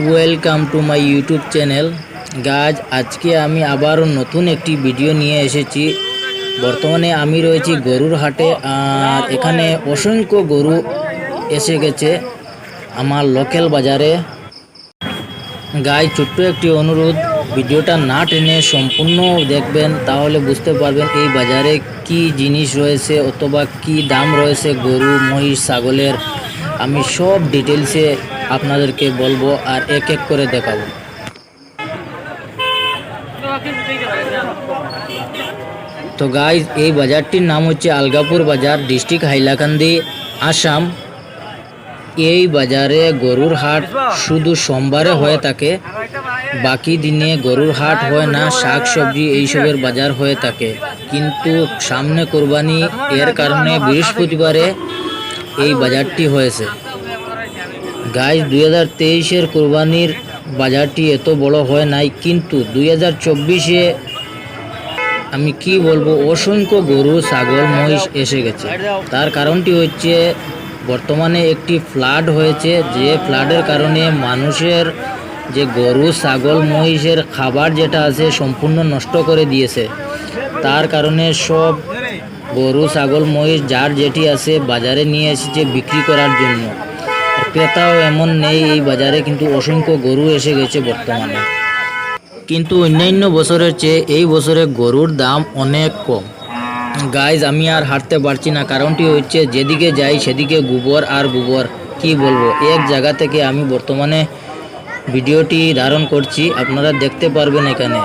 Welcome to my YouTube channel গাজ আজকে আমি আবারও নতুন একটি ভিডিও নিয়ে এসেছি। বর্তমানে আমি রয়েছি গরুর হাটে, আর এখানে অসংখ্য গরু এসে গেছে আমার লোকাল বাজারে। গাই ছোট্ট একটি অনুরোধ, ভিডিওটা না টেনে সম্পূর্ণ দেখবেন, তাহলে বুঝতে পারবেন এই বাজারে কি জিনিস রয়েছে অথবা কি দাম রয়েছে গরু, মহিষ, ছাগলের। আমি সব ডিটেলসে আপনাদেরকে বলব আর এক এক করে দেখাবো। তো গাইজ এই বাজারটির নাম হচ্ছে আলগাপুর বাজার ডিস্ট্রিক্ট হাইলাকান্দি, আসাম। এই বাজারে গরুর হাট শুধু সোমবারে হয়ে থাকে, বাকি দিনে গরুর হাট হয় না শাক সবজি এইসবের বাজার হয়ে থাকে। কিন্তু সামনে কোরবানি, এর কারণে বৃহস্পতিবারে এই বাজারটি হয়েছে। গাইজ দুই হাজার তেইশের কোরবানির বাজারটি এত বড় হয় নাই, কিন্তু দুই হাজার চব্বিশে আমি কি বলব, অসংখ্য গরু, ছাগল, মহিষ এসে গেছে। তার কারণটি হচ্ছে, বর্তমানে একটি ফ্লাড হয়েছে, যে ফ্লাডের কারণে মানুষের যে গরু, ছাগল, মহিষের খাবার যেটা আছে, সম্পূর্ণ নষ্ট করে দিয়েছে। তার কারণে সব গরু, ছাগল, মহিষ, যার যেটি আছে বাজারে নিয়ে এসেছে বিক্রি করার জন্য। ক্রেতাও এমন নেই এই বাজারে, কিন্তু অসংখ্য গরু এসে গেছে বর্তমানে। কিন্তু অন্যান্য বছরের চেয়ে এই বছরে গরুর দাম অনেক কম। গাইজ, আমি আর হাঁটতে পারছি না, কারণটি হচ্ছে যেদিকে যাই সেদিকে গোবর আর গোবর, কি বলব? এক জায়গা থেকে আমি বর্তমানে ভিডিওটি ধারণ করছি, আপনারা দেখতে পারবেন এখানে।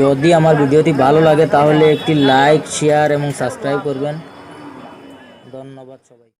যদি আমার ভিডিওটি ভালো লাগে তাহলে একটি লাইক, শেয়ার এবং সাবস্ক্রাইব করবেন। ধন্যবাদ সবাই